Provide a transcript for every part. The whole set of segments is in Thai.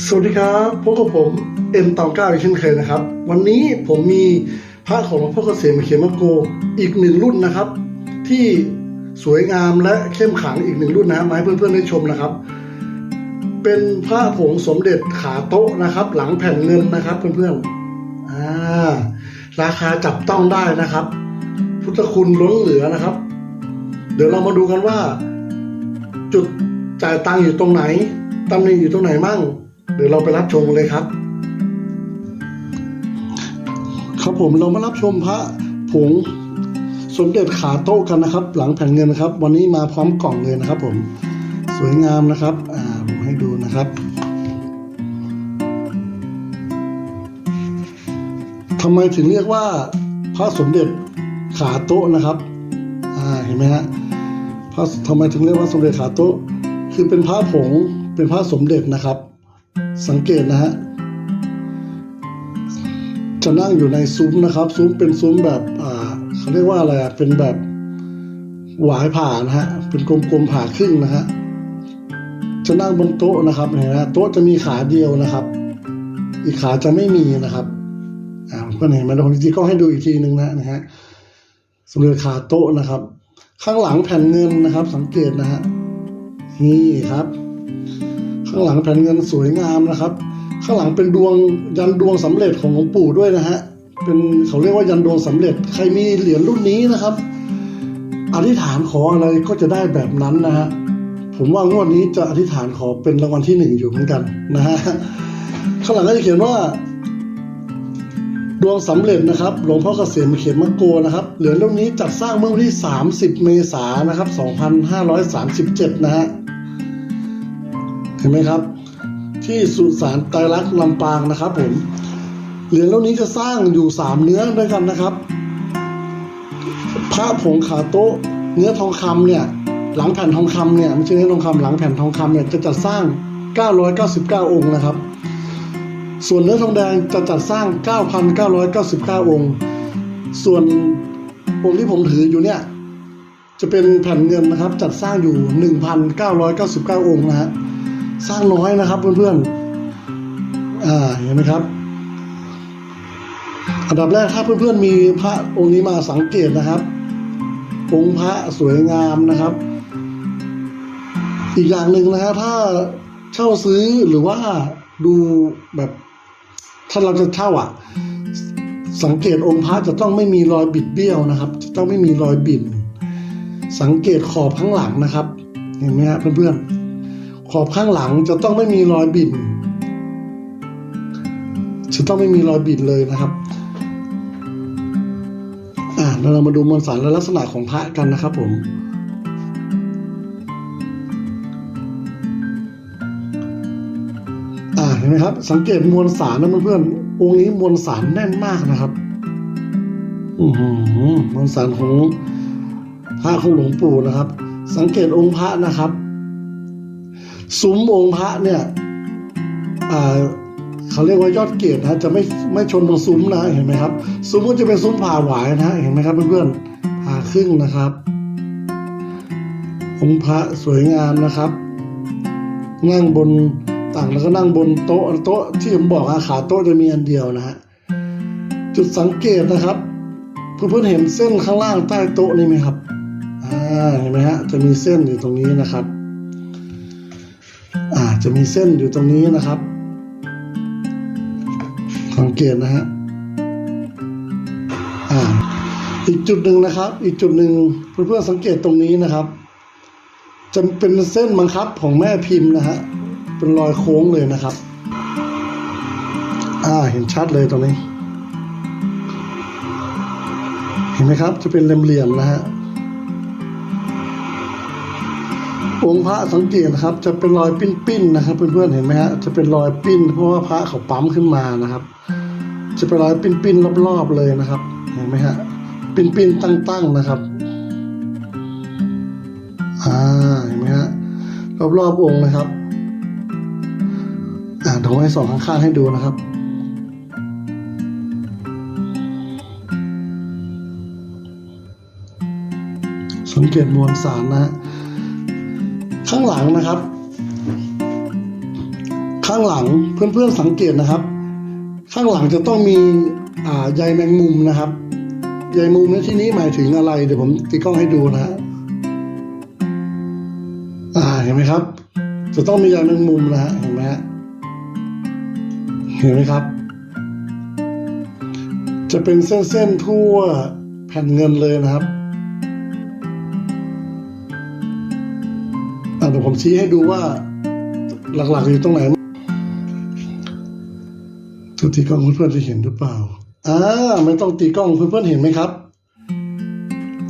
สวัสดีครับพบกับผมเอ็มตองก้าอีกเช่นเคยนะครับ วันนี้ผมมีพระของหลวงพ่อเกษมเขมโกอีกหนึ่งรุ่นนะครับ ที่สวยงามและเข้มขลังอีกหนึ่งรุ่นนะมาให้เพื่อนๆได้ชมนะครับ เป็นพระผงสมเด็จขาโต๊ะนะครับ หลังแผ่นเงินนะครับเพื่อนๆอ่าราคาจับต้องได้นะครับ พุทธคุณล้นเหลือนะครับ เดี๋ยวเรามาดูกันว่า จุดจ่ายตังค์อยู่ตรงไหนตำแหน่งอยู่ตรงไหนมั่ง เดี๋ยวเราไปรับชมเลยครับ ครับผมเรามารับชมพระผงสมเด็จขาโต๊ะกันนะครับ หลังแผ่นเงินนะครับ วันนี้มาพร้อมกล่องเลยนะครับ ผมสวยงามนะครับอ่าผมให้ดูนะครับทำไมถึงเรียกว่าพระสมเด็จขาโต๊ะนะครับอ่าเห็นไหมฮะพระทำไมถึงเรียกว่าสมเด็จขาโต๊ะคือเป็นพระผงเป็นพระสมเด็จนะครับ สังเกตนะฮะจะนั่งอยู่ในซุ้มนะครับ ซุ้มเป็นซุ้มแบบอ่าเขาเรียกว่าอะไรอะเป็นแบบหวายผ่านะฮะเป็นกลมๆผ่าครึ่งนะฮะจะนั่งบนโต๊ะนะครับเห็นไหมฮะโต๊ะจะมีขาเดียวนะครับ อีกขาจะไม่มีนะครับอ่าผมก็เห็นไหมแล้วผมจริงๆก็ให้ดูอีกทีหนึ่งนะนะฮะสมเด็จขาโต๊ะนะครับ ข้างหลังแผ่นเงินนะครับ สังเกตนะฮะนี่ครับ ข้างหลังแผ่นเงินสวยงามนะครับ ข้างหลังเป็นดวงยันดวงสำเร็จของหลวงปู่ด้วยนะฮะเป็นเขาเรียกว่ายันดวงสำเร็จ ใครมีเหรียญรุ่นนี้นะครับอธิษฐานขออะไรก็จะได้แบบนั้นนะฮะผมว่างวดนี้จะอธิษฐานขอเป็นรางวัลที่หนึ่งอยู่เหมือนกันนะฮะข้างหลังก็จะเขียนว่า ดวงสำเร็จนะครับหลวงพ่อเกษมเขียนมะโกนะครับเหรียญรุ่นนี้จัดสร้างเมื่อวันที่ 30 เมษายนนะครับ 2537 นะฮะ ห็นไหมครับ ที่สุสานไตรลักษณ์ลำปางนะครับผมเหรียญรุ่นนี้จะสร้างอยู่3เนื้อด้วยกันนะครับพระผงขาโต๊ะเนื้อทองคำเนี่ยหลังแผ่นทองคำเนี่ยไม่ใช่เนื้อทองคำหลังแผ่นทองคำเนี่ยจะจัดสร้าง 999 องค์นะครับ ส่วนเนื้อทองแดงจะจัดสร้าง 9,999 องค์ ส่วนองค์ที่ผมถืออยู่เนี่ยจะเป็นแผ่นเงินนะครับ จัดสร้างอยู่ 1,999 องค์นะฮะ สร้างน้อยนะครับเพื่อนๆอ่าเห็นไหมครับ อันดับแรกถ้าเพื่อนๆมีพระองค์นี้มาสังเกตนะครับ องค์พระสวยงามนะครับ อีกอย่างหนึ่งนะฮะถ้าเช่าซื้อหรือว่าดูแบบถ้าเราจะเช่าอะ สังเกตองค์พระจะต้องไม่มีรอยบิดเบี้ยวนะครับ จะต้องไม่มีรอยบิ่นสังเกตขอบข้างหลังนะครับ เห็นไหมฮะเพื่อนๆ ขอบข้างหลังจะต้องไม่มีรอยบิ่นจะต้องไม่มีรอยบิ่นเลยนะครับอ่าเรามาดูมวลสารและลักษณะของพระกันนะครับผมอ่าเห็นไหมครับ สังเกตมวลสารนะเพื่อนๆองค์นี้มวลสารแน่นมากนะครับอือหือมวลสารของพระของหลวงปู่นะครับ สังเกตองค์พระนะครับ ซุ้มองค์พระเนี่ยเขาเรียกว่ายอดเกตนะจะไม่ไม่ชนตรงซุ้มนะเห็นไหมครับซุ้มก็จะเป็นซุ้มผ่าหวายนะเห็นไหมครับเพื่อนๆผ่าครึ่งนะครับองค์พระสวยงามนะครับ นั่งบนต่างแล้วก็นั่งบนโต๊ะโต๊ะที่ผมบอกอะขาโต๊ะจะมีอันเดียวนะฮะจุดสังเกตนะครับเพื่อนๆเห็นเส้นข้างล่างใต้โต๊ะนี่ไหมครับอ่าเห็นไหมฮะจะมีเส้นอยู่ตรงนี้นะครับ จะมีเส้นอยู่ตรงนี้นะครับ สังเกตนะฮะอ่าอีกจุดหนึ่งนะครับ อีกจุดหนึ่งเพื่อนๆสังเกตตรงนี้นะครับ จะเป็นเส้นบังคับของแม่พิมพ์นะฮะเป็นรอยโค้งเลยนะครับ อ่าเห็นชัดเลยตรงนี้ เห็นไหมครับ จะเป็นเหลี่ยมๆนะฮะ องค์พระสังเกตนะครับ จะเป็นรอยปิ้นๆนะครับ เพื่อนๆเห็นไหมฮะจะเป็นรอยปิ้น เพราะว่าพระเขาปั๊มขึ้นมานะครับ จะเป็นรอยปิ้นๆรอบๆเลยนะครับ เห็นไหมฮะปิ้นๆตั้ง ๆนะครับอ่าเห็นไหมฮะรอบๆองค์นะครับอ่าเดี๋ยวให้สองข้างๆให้ดูนะครับสังเกตมวลสารนะฮะ ข้างหลังนะครับ ข้างหลังเพื่อนๆสังเกตนะครับ ข้างหลังจะต้องมีใยแมงมุมนะครับ ใยมุมในที่นี้หมายถึงอะไร เดี๋ยวผมตีกล้องให้ดูนะฮะอ่าเห็นไหมครับ จะต้องมีใยแมงมุมนะฮะเห็นไหมฮะเห็นไหมครับ จะเป็นเส้นๆทั่วแผ่นเงินเลยนะครับ อ่ผมชี้ให้ดูว่าหลักๆอยู่ตรงไหนทุกทีกล้องเพื่อนๆจะเห็นหรือเปล่าอ่าไม่ต้องตีกล้องเพื่อนๆเห็นไหมครับ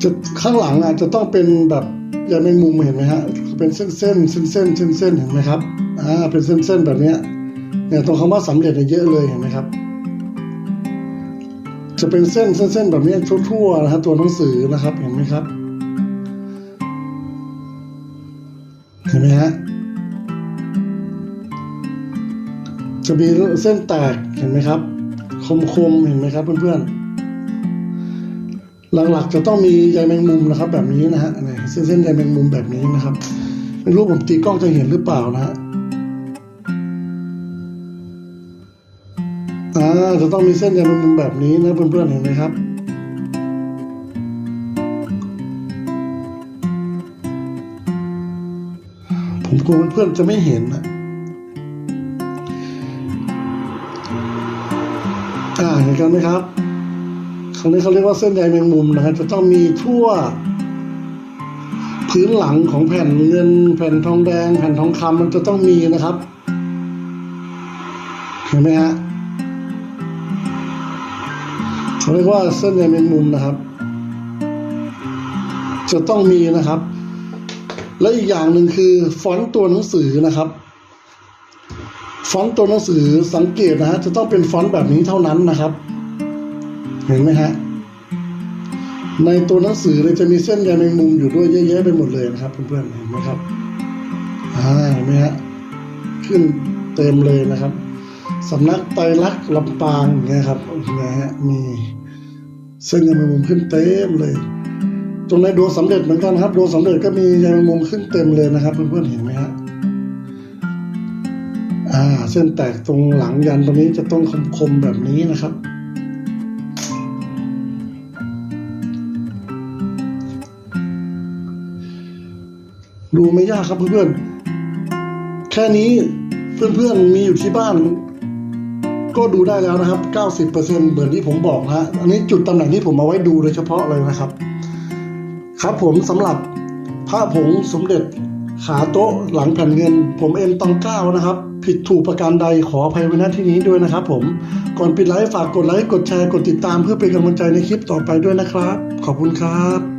จะข้างหลังอะจะต้องเป็นแบบยาแมงมุมเห็นไหมฮะเป็นเส้นๆเส้นเส้นเส้นเส้นเส้นๆเห็นไหมครับอ่าเป็นเส้นเส้นๆแบบเนี้ยเนี่ยตรงคำว่าสำเร็จเนี่ยเยอะเลยเห็นไหมครับ จะเป็นเส้นเส้นเส้นแบบนี้ทั่วๆนะฮะตัวหนังสือนะครับเห็นไหมครับ เห็นไหมฮะจะมีเส้นแตกเห็นไหมครับ คมๆเห็นไหมครับเพื่อนๆหลักๆจะต้องมีใยแมงมุมนะครับ แบบนี้นะฮะเนี่ยเส้นๆใยแมงมุมแบบนี้นะครับรู้ผมตีกล้องจะเห็นหรือเปล่านะฮะอ่าจะต้องมีเส้นใยแมงมุมแบบนี้นะเพื่อนๆเห็นไหมครับ ผมกลัวเพื่อนๆจะไม่เห็นนะอ่าเห็นกันไหมครับครั้งนี้เขาเรียกว่าเส้นใยแมงมุมนะครับจะต้องมีทั่ว พื้นหลังของแผ่นเงิน แผ่นทองแดง แผ่นทองคำมันจะต้องมีนะครับ เห็นไหมฮะเขาเรียกว่าเส้นใยแมงมุมนะครับ จะต้องมีนะครับ และอีกอย่างหนึ่งคือฟอนต์ตัวหนังสือนะครับ ฟอนต์ตัวหนังสือสังเกตนะฮะจะต้องเป็นฟอนต์แบบนี้เท่านั้นนะครับ เห็นไหมฮะในตัวหนังสือเลยจะมีเส้นใยแมงมุมอยู่ด้วยเยอะแยะไปหมดเลยนะครับ เพื่อนๆเห็นไหมครับอ่าเห็นไหมฮะขึ้นเต็มเลยนะครับสำนักไตรลักษณ์ลำปางอย่างเงี้ยครับนะฮะมีเส้นใยแมงมุมขึ้นเต็มเลย ตรงในดวงสำเร็จเหมือนกันครับดวงสำเร็จก็มียแมงมุมขึ้นเต็มเลยนะครับเพื่อนๆเห็นไหมฮะอ่า เส้นแตกตรงหลังยันตรงนี้จะต้องคมๆแบบนี้นะครับดูไม่ยากครับเพื่อนๆ แค่นี้เพื่อนๆมีอยู่ที่บ้าน ก็ดูได้แล้วนะครับ 90%เหมือนที่ผมบอกนะฮะอันนี้จุดตำแหน่งที่ผมเอาไว้ดูโดยเฉพาะเลยนะครับ ครับผมสำหรับพระผงสมเด็จขาโต๊ะหลังแผ่นเงิน ผมเอ็มตองเก้านะครับ ผิดถูกประการใดขออภัยไว้ณที่นี้ด้วยนะครับผมก่อนปิดไลฟ์ฝากกดไลค์กดแชร์กดติดตามเพื่อเป็นกำลังใจในคลิปต่อไปด้วยนะครับ ขอบคุณครับ